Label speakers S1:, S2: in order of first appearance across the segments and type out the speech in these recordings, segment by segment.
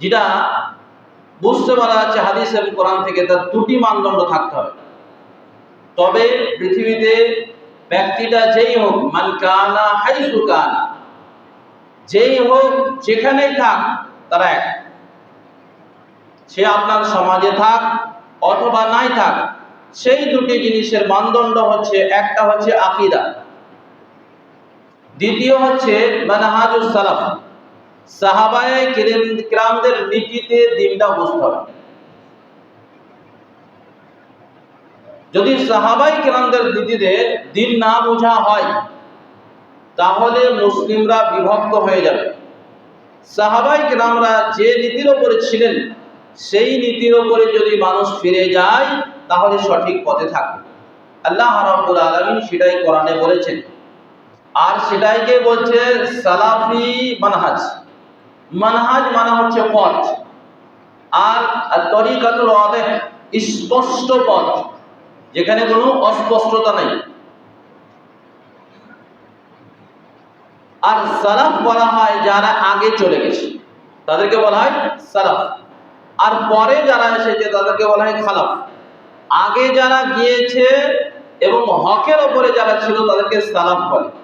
S1: যেটা বুঝতে পারা যাচ্ছে হাদিস এবং কোরআন থেকে তার দুটি মানদণ্ড থাকতে হবে। তবে পৃথিবীতে ব্যক্তিটা যেই হোক, মান কানা হাইসু কানা, যেই হোক, যেখানেই থাক, তারা এক। সে আপনার সমাজে থাক অথবা নাই থাক, সেই দুটি জিনিসের মানদণ্ড হচ্ছে, একটা হচ্ছে আকিদা, দ্বিতীয় হচ্ছে মানহাজুস সালাফ। সাহাবায়ে নীতিতে দিনটা বুঝতে হবে। যদি সাহাবাই কিরামদের নীতিতে দিন না বোঝা হয়, তাহলে মুসলিমরা বিভক্ত হয়ে যাবে। সাহাবাই কিরামরা যে নীতির ওপরে ছিলেন, সেই নীতির ওপরে যদি মানুষ ফিরে যায়, তাহলে সঠিক পথে থাকবে। আল্লাহ রাব্বুল আলামিন সেটাই কোরআনে বলেছেন। আর সেটাইকে বলছে? সালাফি মানহাজ। মানহাজ মানে হচ্ছে পথ। আর তরিকাতুল ওয়াদেহ, স্পষ্ট পথ, যেখানে কোনো অস্পষ্টতা নেই। আর সালাফ বলা হয় যারা আগে চলে গেছে, তাদেরকে বলা হয় সালাফ। আর পরে যারা এসেছে, তাদেরকে বলা হয় খালাফ। আগে যারা গিয়েছে এবং হকের ওপরে যারা ছিল, তাদেরকে সালাফ বলে।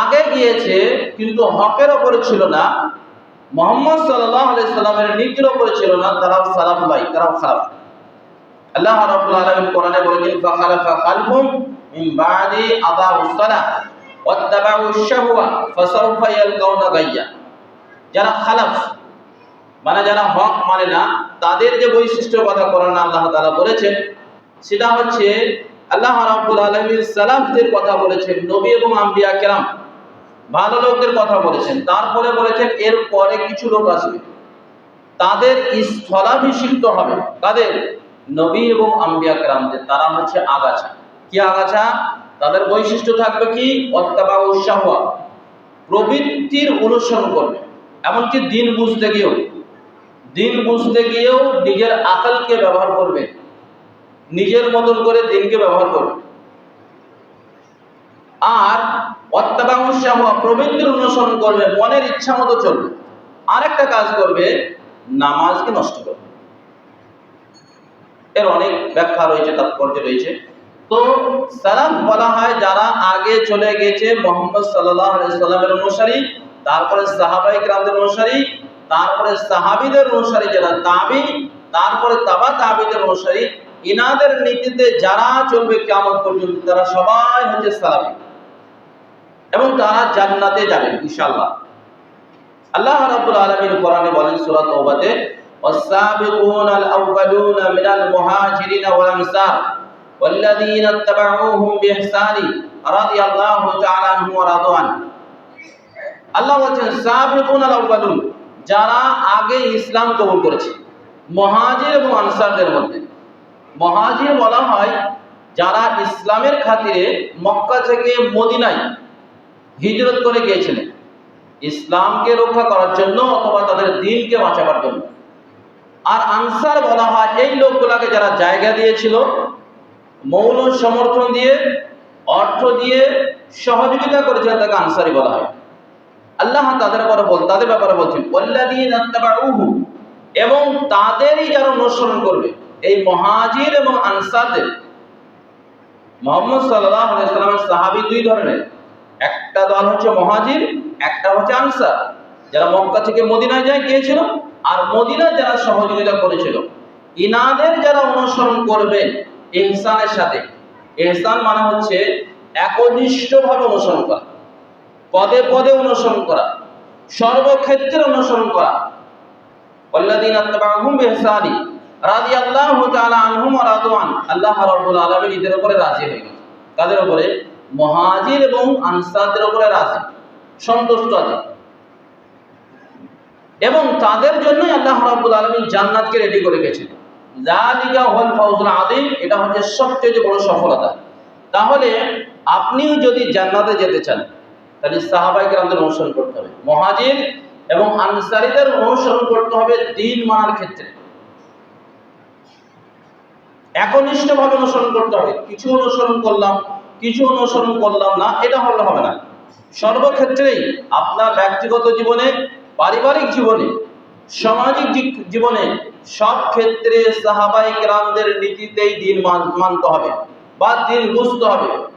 S1: আগে গিয়েছে, কিন্তু হকের ওপরে ছিল না। মোহাম্মদ সাল্লাহ সাল্লামের নীতির ওপরে ছিল না, তারাও সালাফ ভাই তারাও খারাপ। আল্লাহ রাব্বুল আলামিন কোরআনে বলেছেন ফাখালাফা খালফুম মিন বাদি আদাউস সালাহ, ওয়াত্তাবাউ শাহওয়া, ফাসাউফা ইয়ালকাউনা গাইয়া। যারা খালাফ মানে যারা হক মানে না, তাদের যে বৈশিষ্ট্যের কথা কোরআনে আল্লাহ তাআলা বলেছেন, সেটা হচ্ছে আল্লাহ রাব্বুল আলামিন সালাফদের কথা বলেছেন, নবী এবং আম্বিয়া কেরাম। ভালো লোকদের কথা বলেছেন। তারপরে বলেছেন, এর পরে কিছু লোক আসবে। তাদের স্থলাভিষিক্ত হবে। তাদের নবী এবং আম্বিয়া কেরামদের। তারা হচ্ছে আগাছা। কি আগাছা? তাদের বৈশিষ্ট্য থাকবে কি? অত্যাবা উৎসাহ প্রবৃত্তির অনুসরণ করবে। এমনকি দিন বুঝতে গিয়েও। দিন বুঝতে গিয়েও নিজের আকালকে ব্যবহার করবে। নিজের মতন করে দিনকে ব্যবহার করবে। আর অত্যাবাংশাহ প্রবৃত্তির অনুসরণ করবে মনের ইচ্ছা মতো চলবে। আরেকটা কাজ করবে, নামাজকে নষ্ট করবে। এর অনেক ব্যাখ্যা রয়েছে, তাৎপর্য রয়েছে। তো সালাফ বলা হয় যারা আগে চলে গেছে মোহাম্মদ সাল্লামের অনুসারী, তারপরে সাহাবাই ক্রামদের অনুসারী, তারপরে সাহাবিদের অনুসারী যারা তাবি, তারপরে তাবা তাবিদের অনুসারী, ইনাদের নীতিতে যারা চলবে কেমন পর্যন্ত তারা সবাই হচ্ছে সালাফি এবং তারা জান্নাতে যাবেন ইনশাআল্লাহ আল্লাহ রাব্বুল আলামিন কোরআনে বলেন সূরা তওবাতে والسابقون الأولون من المهاجرين والأنصار والذين اتبعوهم بإحسان رضي الله تعالى عنهم ورضوا عنه আল্লাহ বলছেন সাবিকুন আল আউয়ালুন যারা আগে ইসলাম কবুল করেছে মহাজির এবং আনসারদের মধ্যে মহাজির বলা হয় যারা ইসলামের খাতিরে মক্কা থেকে মদিনায় হিজরত করে গিয়েছিলেন। ইসলামকে রক্ষা করার জন্য অথবা তাদের দিনকে বাঁচাবার জন্য। আর আনসার বলা হয়, এই লোকগুলাকে যারা জায়গা দিয়েছিল মৌল সমর্থন দিয়ে, অর্থ দিয়ে সহযোগিতা করেছিলেন তাকে আনসারি বলা হয়। আল্লাহ তাদের ব্যাপারে বল, তাদের ব্যাপারে বলছেন এবং তাদেরই যারা অনুসরণ করবে, এই মহাজির এবং আনসারদের। মোহাম্মদ সাল্লাহ সাহাবী দুই ধরনের। একটা দল হচ্ছে মহাজির একটা হচ্ছে আনসার যারা মক্কা থেকে মদিনায় যায় গিয়েছিল আর মদিনায় যারা সহযোগিতা করেছিল ইনাদের যারা অনুসরণ করবেন ইহসানের সাথে ইহসান মানে হচ্ছে একনিষ্ঠভাবে অনুসরণ করা পদে পদে অনুসরণ করা সর্বক্ষেত্রে অনুসরণ করা والذين اتبعوهم بإحسان رضي الله تعالى عنهم ورضوا عنه আল্লাহ রাব্বুল আলামিন এদের উপরে রাজি হয়ে গেছে কাদের উপরে মুহাজির এবং আনসারদের উপরে রাজি, সন্তুষ্ট আছে। এবং তাদের জন্যই আল্লাহ রাব্বুল আলামিন জান্নাতকে রেডি করে গেছেন জালিকা হুয়াল ফাউজুল আযীম, এটা হচ্ছে সবচেয়ে বড় সফলতা। তাহলে আপনিও যদি জান্নাতে যেতে চান, তাহলে সাহাবাই কেরামদের অনুসরণ করতে হবে। মহাজির এবং আনসারীদের অনুসরণ করতে হবে দিন মানার ক্ষেত্রে। একনিষ্ঠভাবে অনুসরণ করতে হবে। কিছু অনুসরণ করলাম কিছু অনুসরণ করলাম না, এটা হলে হবে না। সর্বক্ষেত্রেই আপনার ব্যক্তিগত জীবনে, পারিবারিক জীবনে, সামাজিক জীবনে সব ক্ষেত্রে সাহাবাই রামদের নীতিতেই দিন মান- মানতে হবে বা দিন বুঝতে হবে।